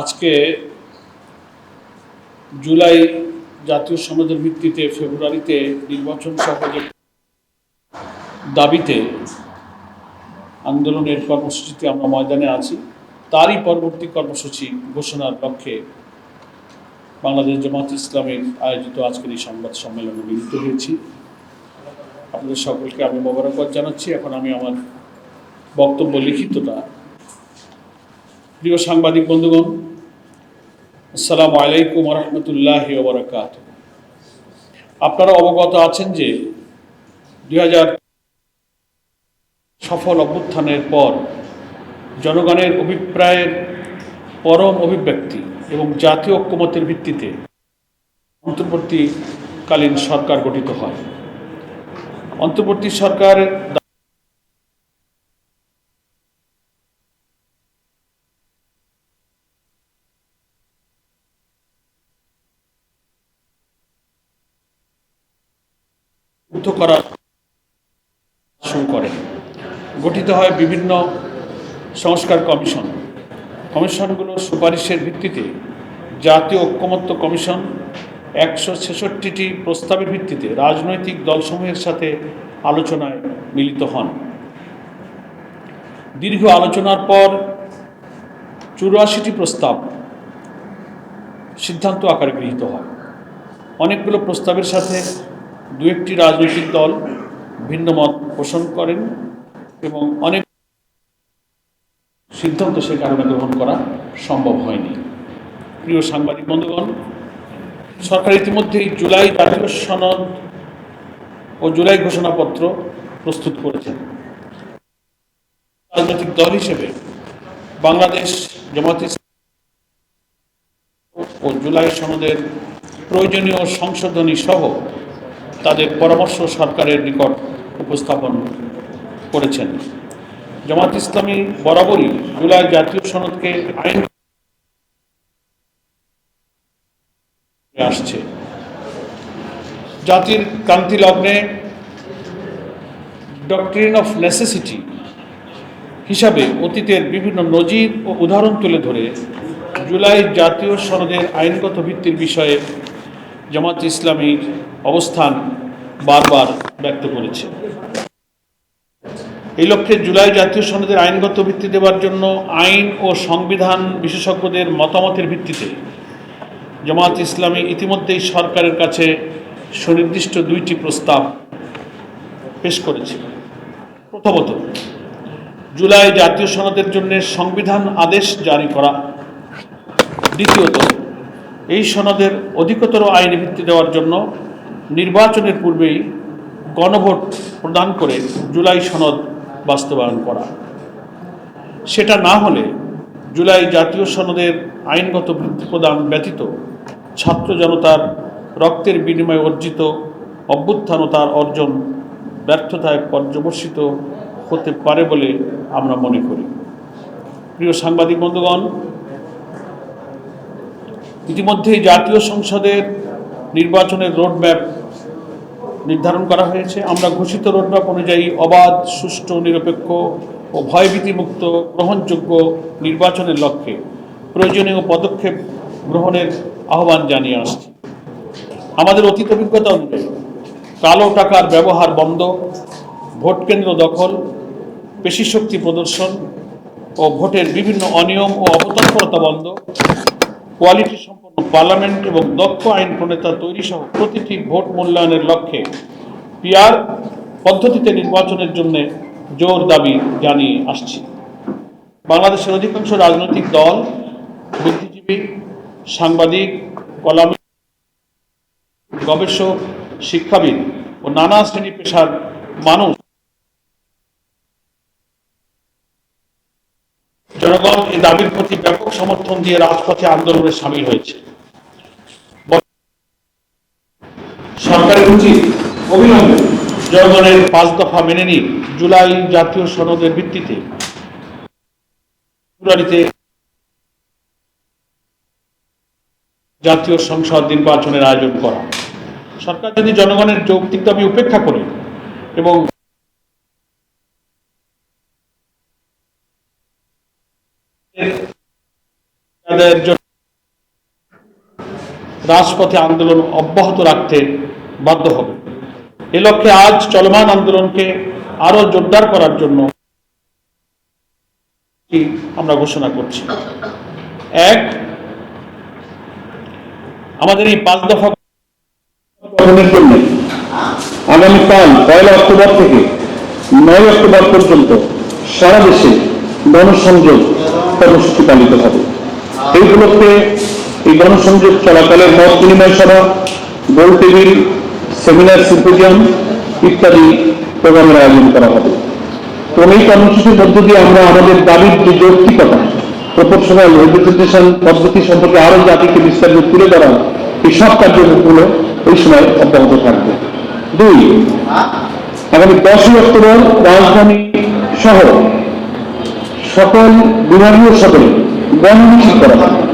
আজকে জুলাই জাতীয় সনদের ভিত্তিতে ফেব্রুয়ারিতে নির্বাচন সহ দাবিতে আন্দোলনের কর্মসূচিতে আমরা ময়দানে আছি। তারই পরবর্তী কর্মসূচি ঘোষণার লক্ষ্যে বাংলাদেশ জামাত ইসলামের আয়োজিত আজকের এই সংবাদ সম্মেলনে মিলিত হয়েছি। আপনাদের সকলকে আমি মোবারকবাদ জানাচ্ছি। এখন আমি আমার বক্তব্য লিখিতটা প্রিয় সাংবাদিক বন্ধুগণ, আসসালামু আলাইকুম রহমতুল্লাহ ওবরাকাত আপনারা অবগত আছেন যে দুই হাজার সফল অভ্যুত্থানের পর জনগণের অভিপ্রায়ের পরম অভিব্যক্তি এবং জাতীয় ঐক্যমতের ভিত্তিতে অন্তর্বর্তীকালীন সরকার গঠিত হয়। অন্তর্বর্তী সরকার উদ্ধ করা শুরু করে। গঠিত হয় বিভিন্ন সংস্কার কমিশন। কমিশনগুলোর সুপারিশের ভিত্তিতে জাতীয় ঐক্যমত্য কমিশন একশো ছেষট্টিটি প্রস্তাবের ভিত্তিতে রাজনৈতিক দলসমূহের সাথে আলোচনায় মিলিত হন। দীর্ঘ আলোচনার পর চুরাশিটি প্রস্তাব সিদ্ধান্ত আকারে গৃহীত হয়। অনেকগুলো প্রস্তাবের সাথে দু একটি রাজনৈতিক দল ভিন্ন মত পোষণ করেন এবং অনেক সিদ্ধান্ত সে কারণে গ্রহণ করা সম্ভব হয়নি। প্রিয় সাংবাদিক বন্ধুগণ, সরকার ইতিমধ্যেই জুলাই জাতীয় সনদ ও জুলাই ঘোষণাপত্র প্রস্তুত করেছেন। রাজনৈতিক দল হিসেবে বাংলাদেশ জামাত ও জুলাই সনদের প্রয়োজনীয় সংশোধনী সহ তাদের পরামর্শ সরকারের নিকট উপস্থাপন করেছেন। জামাত ইসলামী বরাবরই জুলাই জাতীয় সনদকে আইন আসছে। জাতির ক্রান্তি লগ্নে ডক্ট্রিন অফ নেসেসিটি হিসাবে অতীতের বিভিন্ন নজির ও উদাহরণ তুলে ধরে জুলাই জাতীয় সনদের আইনগত ভিত্তির বিষয়ে জামাত ইসলামীর অবস্থান বারবার ব্যক্ত করেছে। এই লক্ষ্যে জুলাই জাতীয় সনদের আইনগত ভিত্তি দেওয়ার জন্য আইন ও সংবিধান বিশেষজ্ঞদের মতামতের ভিত্তিতে জামাত ইসলামী ইতিমধ্যেই সরকারের কাছে সুনির্দিষ্ট দুইটি প্রস্তাব পেশ করেছে। প্রথমত, জুলাই জাতীয় সনদের জন্য সংবিধান আদেশ জারি করা। দ্বিতীয়ত এই সনদের অধিকতর আইনি ভিত্তি দেওয়ার জন্য নির্বাচনের পূর্বেই গণভোট প্রদান করে জুলাই সনদ বাস্তবায়ন করা। সেটা না হলে জুলাই জাতীয় সনদের আইনগত ভিত্তি প্রদান ব্যতীত ছাত্র জনতার রক্তের বিনিময়ে অর্জিত অভ্যুত্থান ও তার অর্জন ব্যর্থতায় পর্যবসিত হতে পারে বলে আমরা মনে করি। প্রিয় সাংবাদিক বন্ধুগণ ইতিমধ্যেই জাতীয় সংসদের নির্বাচনের রোডম্যাপ নির্ধারণ করা হয়েছে। আমরা ঘোষিত রোডম্যাপ অনুযায়ী অবাধ, সুষ্ঠু, নিরপেক্ষ ও ভয়ভীতিমুক্ত, গ্রহণযোগ্য নির্বাচনের লক্ষ্যে প্রয়োজনীয় পদক্ষেপ গ্রহণের আহ্বান জানিয়ে আসছি। আমাদের অতীত অভিজ্ঞতা অনুযায়ী কালো টাকার ব্যবহার বন্ধ, ভোট কেন্দ্র দখল, পেশিশক্তি প্রদর্শন ও ভোটের বিভিন্ন অনিয়ম ও অবতৎপরতা বন্ধ কোয়ালিটি সম্পন্ন পার্লামেন্ট এবং দক্ষ আইন প্রণেতা তৈরি সহ প্রতিটি ভোট মূল্যায়নের লক্ষ্যে পিয়ার পদ্ধতিতে নির্বাচনের জন্য জোর দাবি জানিয়ে আসছি। বাংলাদেশের অধিকাংশ রাজনৈতিক দল, বুদ্ধিজীবী, সাংবাদিক, কলামী, গবেষক, শিক্ষাবিদ ও নানা শ্রেণি পেশার মানুষ জনগণ এই দাবির প্রতি ব্যাপক সমর্থন দিয়ে রাজপথে আন্দোলনে সামিল হয়েছে। সরকারের উচিত অবিলম্বে জনগণের পাঁচ দফা মেনে নিয়ে জুলাই জাতীয় সনদের ভিত্তিতে। জাতীয় সংসদ নির্বাচনের আয়োজন করা। সরকার যদি জনগণের যৌক্তিক দাবি উপেক্ষা করে এবং আদায়ের জন্য রাজপথে আন্দোলন অব্যাহত রাখতে বাধ্য হবে। এ লক্ষ্যে আজ চলমান আন্দোলনকে আরও জোরদার করার জন্য আমরা ঘোষণা করছি। এক, আমাদের এই পাঁচ দফা আগামীকাল পয়লা অক্টোবর থেকে নয় অক্টোবর পর্যন্ত সারা দেশে গণসংযোগ কর্মসূচি পালিত হবে। এই উপলক্ষে এই গণসংযোগ চলাকালে মত বিনিময় সভা, গোল টেবিল, সেমিনার, সিম্পোজিয়াম ইত্যাদি প্রোগ্রামের আয়োজন করা হবে। এবং এই কর্মসূচির মধ্য দিয়ে আমরা আমাদের দাবির যে যৌক্তিকতা, প্রপোর্শনাল রিপ্রেজেন্টেশন পদ্ধতি সম্পর্কে আরও জাতিকে বিস্তারিত তুলে ধরা, এই সব কার্যক্রমগুলো এই সময় অব্যাহত থাকবে। দুই, আগামী দশই অক্টোবর রাজধানী সহ সকল বিভাগীয় সদরে গণমিছিল করা হবে